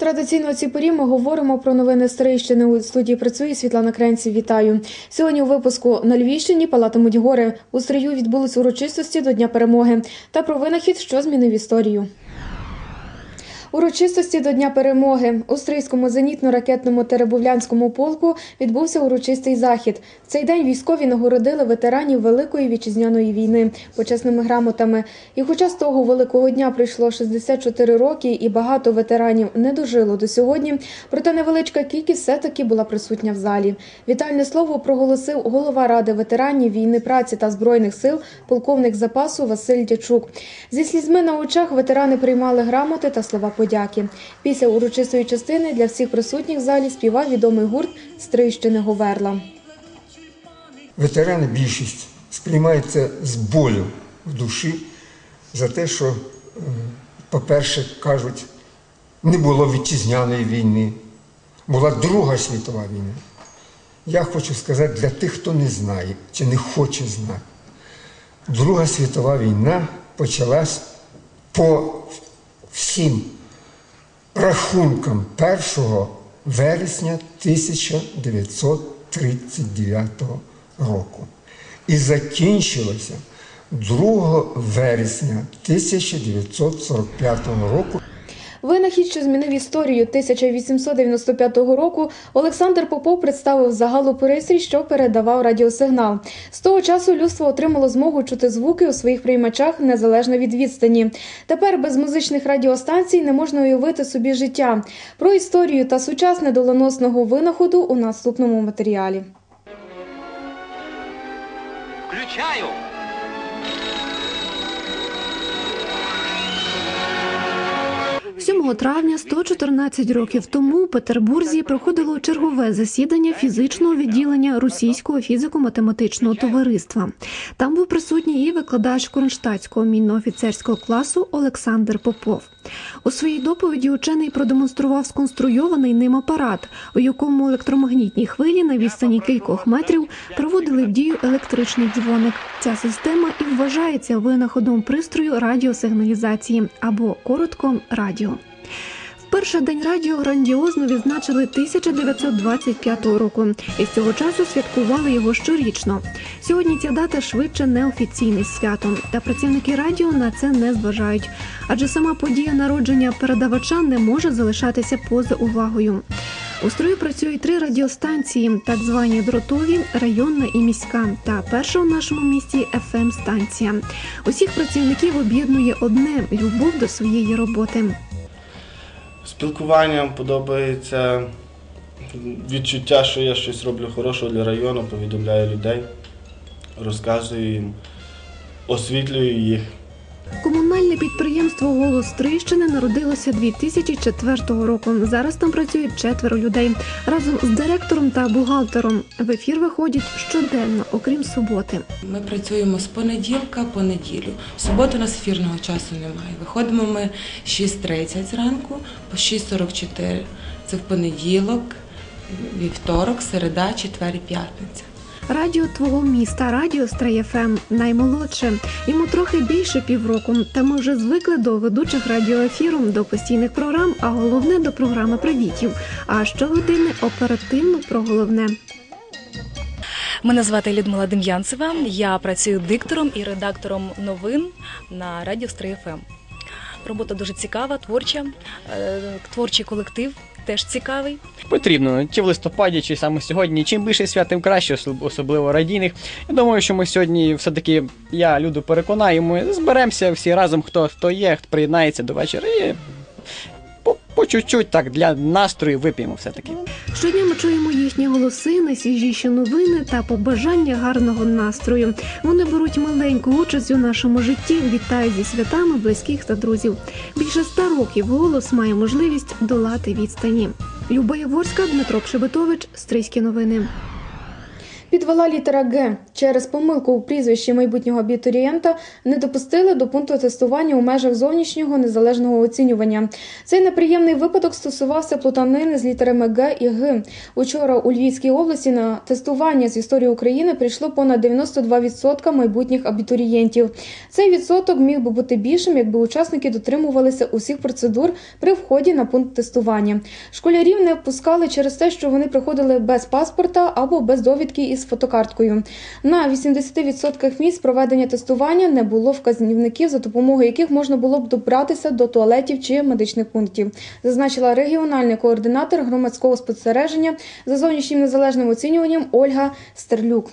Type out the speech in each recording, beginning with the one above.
Традиційно у цій порі ми говоримо про новини Стрийщини. У студії працює Світлана Кренців. Вітаю сьогодні. У випуску на Львівщині палатимуть гори. У стрию відбулись урочистості до Дня перемоги та про винахід, що змінив історію. Урочистості до Дня перемоги у Стрийському зенітно-ракетному Теребовлянському полку відбувся урочистий захід. В цей день військові нагородили ветеранів Великої вітчизняної війни почесними грамотами. І хоча з того великого дня пройшло 64 роки, і багато ветеранів не дожило до сьогодні, проте невеличка кількість все-таки була присутня в залі. Вітальне слово проголосив голова ради ветеранів війни праці та збройних сил, полковник запасу Василь Дячук. Зі слізьми на очах ветерани приймали грамоти та слова подяки. Після урочистої частини для всіх присутніх в залі співав відомий гурт Стрийщини Говерла. Ветерани більшість сприймають це з болю в душі за те, що, е, по-перше, кажуть, не було вітчизняної війни, була Друга світова війна. Я хочу сказати для тих, хто не знає чи не хоче знати. Друга світова війна почалась по всім рахункам 1 вересня 1939 року і закінчилося 2 вересня 1945 року. Винахід, що змінив історію 1895 року, Олександр Попов представив загалу пристрій, що передавав радіосигнал. З того часу людство отримало змогу чути звуки у своїх приймачах незалежно від відстані. Тепер без музичних радіостанцій не можна уявити собі життя. Про історію та сучасне доленосного винаходу у наступному матеріалі. Включаю. – 7 травня 114 років тому у Петербурзі проходило чергове засідання фізичного відділення Російського фізико-математичного товариства. Там був присутній і викладач Кронштадтського мінно-офіцерського класу Олександр Попов. У своїй доповіді учений продемонстрував сконструйований ним апарат, у якому електромагнітні хвилі на відстані кількох метрів проводили в дію електричний дзвоник. Ця система і вважається винаходом пристрою радіосигналізації або коротко радіо. В перший день радіо грандіозно відзначили 1925 року, і з цього часу святкували його щорічно. Сьогодні ця дата швидше неофіційне свято, та працівники радіо на це не зважають, адже сама подія народження передавача не може залишатися поза увагою. У строю працюють три радіостанції, так звані дротові, районна і міська, та перша у нашому місті fm станція Усіх працівників об'єднує одне любов до своєї роботи. Спілкуванням подобається відчуття, що я щось роблю хорошого для району, повідомляю людей, розказую їм, освітлюю їх. Комунальне підприємство Голос Трищини народилося 2004 року. Зараз там працюють четверо людей разом з директором та бухгалтером. В ефір виходять щоденно, окрім суботи. Ми працюємо з понеділка по неділю. В суботу у нас ефірного часу немає. Виходимо ми 6.30 зранку по 6.44. Це в понеділок, вівторок, середа, четвер і п'ятниця. Радіо твого міста, радіо Стрей ФМ, наймолодше. Йому трохи більше півроку. Та ми вже звикли до ведучих радіоефіру, до постійних програм, а головне до програми привітів. А щогодини оперативно про головне. Мене звати Людмила Дем'янцева. Я працюю диктором і редактором новин на радіо Стрий ФМ. Робота дуже цікава, творча, Е, творчий колектив теж цікавий. потрібно чи в листопаді, чи саме сьогодні. Чим більше свят, тим краще, особливо радійних. Я думаю, що ми сьогодні все-таки я люду переконаю, ми зберемося всі разом, хто хто є, хто приєднається до вечора. І по, чуть-чуть так для настрою вип'ємо все-таки. Щодня ми чуємо їхні голоси, найсвіжіші новини та побажання гарного настрою. Вони беруть маленьку участь у нашому житті, вітають зі святами близьких та друзів. Більше ста років голос має можливість долати відстані. Люба Яворська, Дмитро Пшебетович, Стрийські новини. Підвела літера Г. Через помилку у прізвищі майбутнього абітурієнта не допустили до пункту тестування у межах зовнішнього незалежного оцінювання. Цей неприємний випадок стосувався плутанини з літерами Г і Г. Учора у Львівській області на тестування з історії України прийшло понад 92% майбутніх абітурієнтів. Цей відсоток міг би бути більшим, якби учасники дотримувалися усіх процедур при вході на пункт тестування. Школярів не впускали через те, що вони приходили без паспорта або без довідки із фотокарткою. На 80% місць проведення тестування не було вказівників, за допомогою яких можна було б добратися до туалетів чи медичних пунктів, зазначила регіональний координатор громадського спостереження за зовнішнім незалежним оцінюванням Ольга Стерлюк.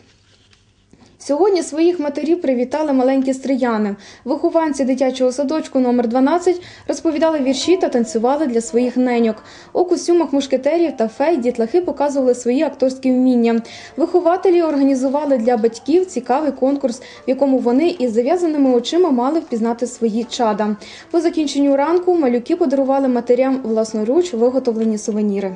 Сьогодні своїх матерів привітали маленькі стрияни. Вихованці дитячого садочку номер 12 розповідали вірші та танцювали для своїх неньок. У костюмах мушкетерів та фей дітлахи показували свої акторські вміння. Вихователі організували для батьків цікавий конкурс, в якому вони із зав'язаними очима мали впізнати свої чада. По закінченню ранку малюки подарували матерям власноруч виготовлені сувеніри.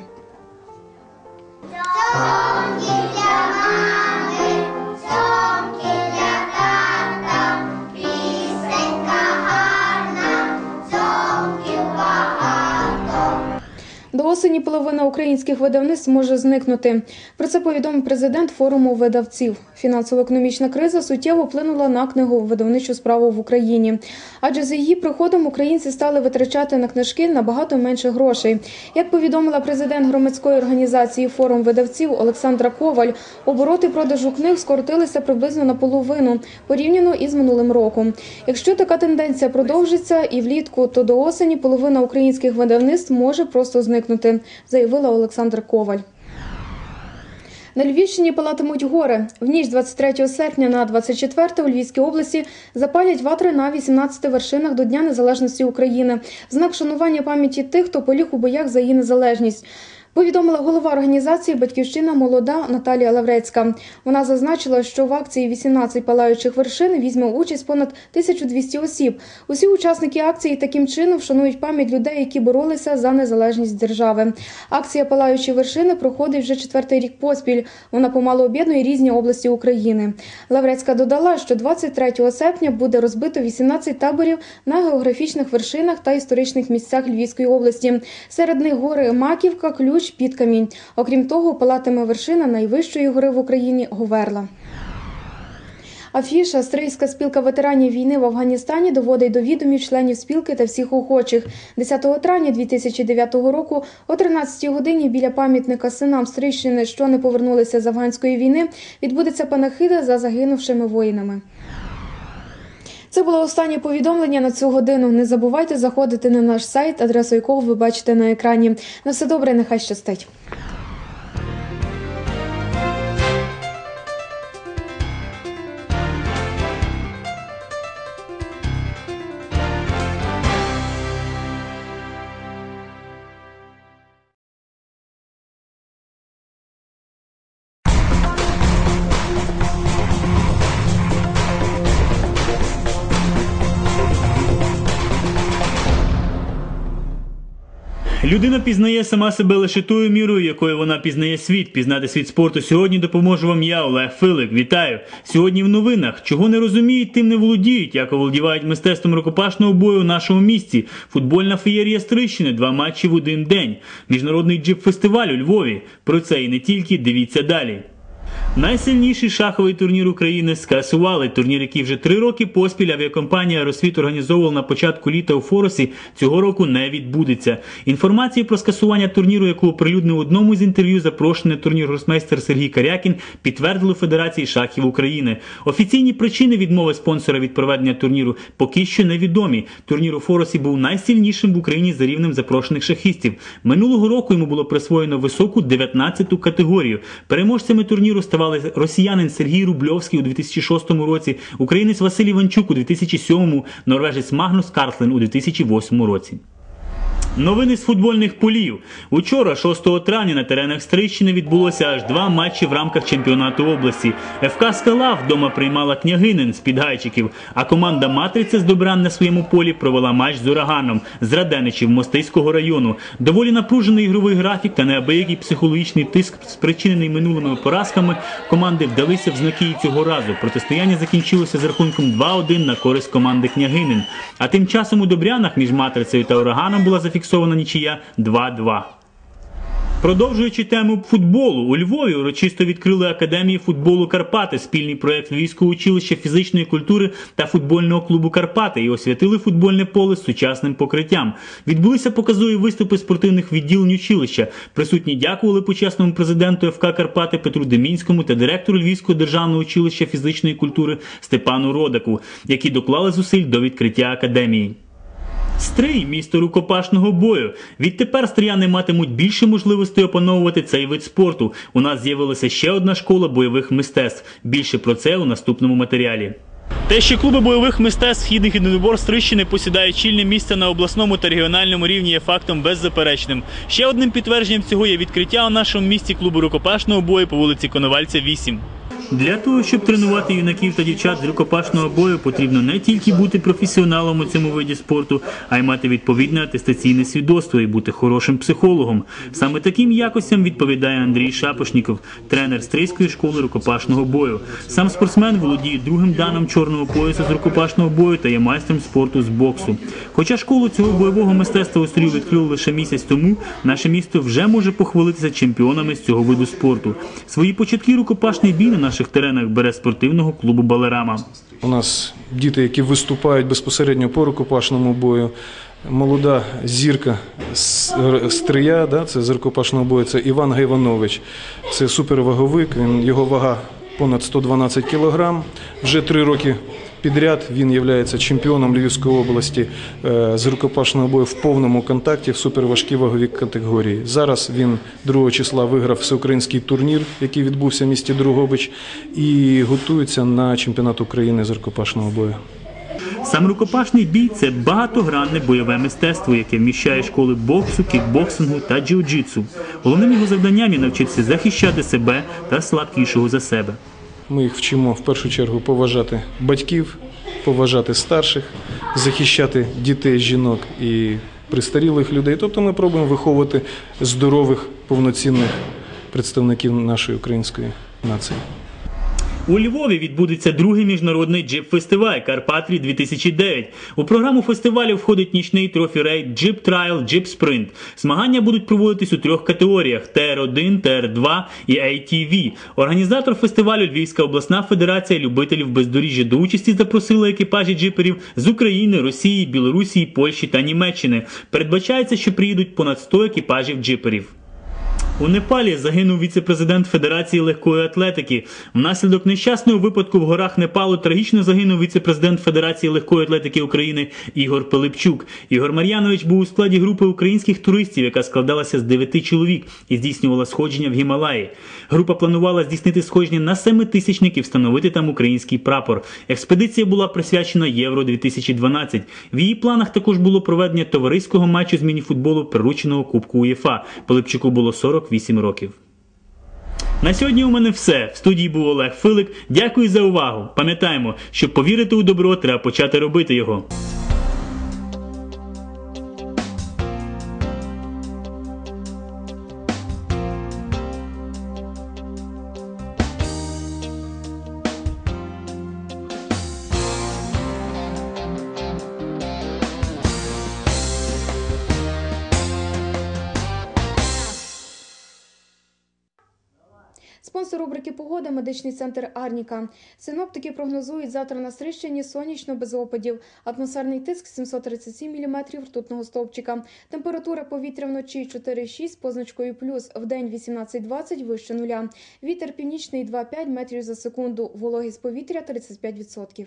До осені половина українських видавництв може зникнути. Про це повідомив президент форуму видавців. Фінансово-економічна криза суттєво вплинула на книговидавничу справу в Україні. Адже з її приходом українці стали витрачати на книжки набагато менше грошей. Як повідомила президент громадської організації форум видавців Олександра Коваль, обороти продажу книг скоротилися приблизно наполовину порівняно із минулим роком. Якщо така тенденція продовжиться і влітку, то до осені половина українських видавництв може просто зникнути, заявила Олександр Коваль. На Львівщині палатимуть гори. В ніч 23 серпня на 24 у Львівській області запалять ватри на 18 вершинах до Дня Незалежності України знак шанування пам'яті тих, хто поліг у боях за її незалежність. Повідомила голова організації Батьківщина молода Наталія Лаврецька. Вона зазначила, що в акції 18 палаючих вершин візьме участь понад 1200 осіб. Усі учасники акції таким чином вшанують пам'ять людей, які боролися за незалежність держави. Акція Палаючі вершини проходить вже четвертий рік поспіль. Вона помало об'єднує різні області України. Лаврецька додала, що 23 серпня буде розбито 18 таборів на географічних вершинах та історичних місцях Львівської області. Серед них гори Маківка, Ключ, Підкамінь. Окрім того, палатиме вершина найвищої гори в Україні Говерла. Афіша Австрійська спілка ветеранів війни в Афганістані доводить до відомів членів спілки та всіх охочих. 10 травня 2009 року о 13 годині біля пам'ятника синам Стрийщини, що не повернулися з афганської війни, відбудеться панахида за загинувшими воїнами. Це було останнє повідомлення на цю годину. Не забувайте заходити на наш сайт, адресу якого ви бачите на екрані. На все добре, нехай щастить. Людина пізнає сама себе лише тою мірою, якою вона пізнає світ. Пізнати світ спорту сьогодні допоможу вам я, Олег Филик. Вітаю! Сьогодні в новинах. Чого не розуміють, тим не володіють. Як оволодівають мистецтвом рукопашного бою у нашому місті. Футбольна феєрія Стрищини, два матчі в один день. Міжнародний джип-фестиваль у Львові. Про це і не тільки. Дивіться далі. Найсильніший шаховий турнір України скасували. Турнір, який вже три роки поспіль авіакомпанія Росвіт організовувала на початку літа у Форосі, цього року не відбудеться. Інформацію про скасування турніру, яку оприлюднив одному з інтерв'ю запрошений турнір гросмейстер Сергій Карякін, підтвердили Федерації шахів України. Офіційні причини відмови спонсора від проведення турніру поки що невідомі. Турнір у Форосі був найсильнішим в Україні за рівнем запрошених шахістів. Минулого року йому було присвоєно високу 19-ту категорію. Переможцями турніру ставали росіянин Сергій Рубльовський у 2006 році, українець Василь Іванчук у 2007, норвежець Магнус Картлен у 2008 році. Новини з футбольних полів. Учора, 6 травня, на теренах Стрийщини відбулося аж два матчі в рамках чемпіонату області. ФК Скала вдома приймала княгинин з підгайчиків, а команда Матриця з Добран на своєму полі провела матч з ураганом з Раденичів Мостиського району. Доволі напружений ігровий графік та неабиякий психологічний тиск, спричинений минулими поразками, команди вдалися в знаки і цього разу. Протистояння закінчилося з рахунком 2-1 на користь команди княгинин. А тим часом у Добрянах між Матрицею та ураганом була зафіксована нічия 2-2. Продовжуючи тему футболу, у Львові урочисто відкрили Академії футболу Карпати, спільний проект Львівського училища фізичної культури та футбольного клубу Карпати і освятили футбольне поле з сучасним покриттям. Відбулися показові виступи спортивних відділень училища. Присутні дякували почесному президенту ФК Карпати Петру Демінському та директору Львівського державного училища фізичної культури Степану Родаку, які доклали зусиль до відкриття академії. Стрий місто рукопашного бою. Відтепер стріяни матимуть більше можливостей опановувати цей вид спорту. У нас з'явилася ще одна школа бойових мистецтв. Більше про це у наступному матеріалі. Те, що клуби бойових мистецтв східних єдинобор Стрищини посідають чільне місце на обласному та регіональному рівні є фактом беззаперечним. Ще одним підтвердженням цього є відкриття у нашому місті клубу рукопашного бою по вулиці Коновальця 8. Для того, щоб тренувати юнаків та дівчат з рукопашного бою, потрібно не тільки бути професіоналом у цьому виді спорту, а й мати відповідне атестаційне свідоцтво і бути хорошим психологом. Саме таким якостям відповідає Андрій Шапошніков, тренер стрийської школи рукопашного бою. Сам спортсмен володіє другим даним чорного поясу з рукопашного бою та є майстром спорту з боксу. Хоча школу цього бойового мистецтва у Стрію відкрили лише місяць тому, наше місто вже може похвалитися чемпіонами з цього виду спорту. Свої початки рукопашний бій на наших теренах бере спортивного клубу Балерама. У нас діти, які виступають безпосередньо по рукопашному бою. Молода зірка стрия, да, це з рукопашного бою, це Іван Гайванович. Це суперваговик, він, його вага понад 112 кілограм. Вже три роки підряд він є чемпіоном Львівської області е, з рукопашного бою в повному контакті в суперважкій ваговій категорії. Зараз він 2 числа виграв всеукраїнський турнір, який відбувся в місті Другобич, і готується на чемпіонат України з рукопашного бою. Сам рукопашний бій це багатогранне бойове мистецтво, яке вміщає школи боксу, кікбоксингу та джиу-джитсу. Головним його завданням є навчитися захищати себе та слабкішого за себе. Ми їх вчимо в першу чергу поважати батьків, поважати старших, захищати дітей, жінок і пристарілих людей. Тобто ми пробуємо виховувати здорових, повноцінних представників нашої української нації. У Львові відбудеться другий міжнародний джип-фестиваль Карпатрі 2009. У програму фестивалю входить нічний трофі-рейд Джип Трайл, Джип Спринт. Змагання будуть проводитись у трьох категоріях: ТР-1, ТР-2 і ATV. Організатор фестивалю Львівська обласна федерація любителів бездоріжжя до участі запросила екіпажі джиперів з України, Росії, Білорусі, Польщі та Німеччини. Передбачається, що приїдуть понад 100 екіпажів джиперів. У Непалі загинув віце-президент Федерації легкої атлетики. Внаслідок нещасного випадку в горах Непалу трагічно загинув віце-президент Федерації легкої атлетики України Ігор Пилипчук. Ігор Мар'янович був у складі групи українських туристів, яка складалася з дев'яти чоловік і здійснювала сходження в Гімалаї. Група планувала здійснити сходження на семитисячник і встановити там український прапор. Експедиція була присвячена Євро 2012. В її планах також було проведення товариського матчу з мініфутболу прирученого Кубку УЄФА. Пилипчуку було 48 років. На сьогодні у мене все. В студії був Олег Филик. Дякую за увагу. Пам'ятаємо, щоб повірити у добро, треба почати робити його. Спонсор рубрики Погода медичний центр Арніка. Синоптики прогнозують завтра на Стрищині сонячно без опадів. Атмосферний тиск 737 мм ртутного стовпчика. Температура повітря вночі 4,6 з позначкою плюс, вдень 18-20 вище нуля. Вітер північний 2,5 метрів за секунду. Вологість повітря 35%.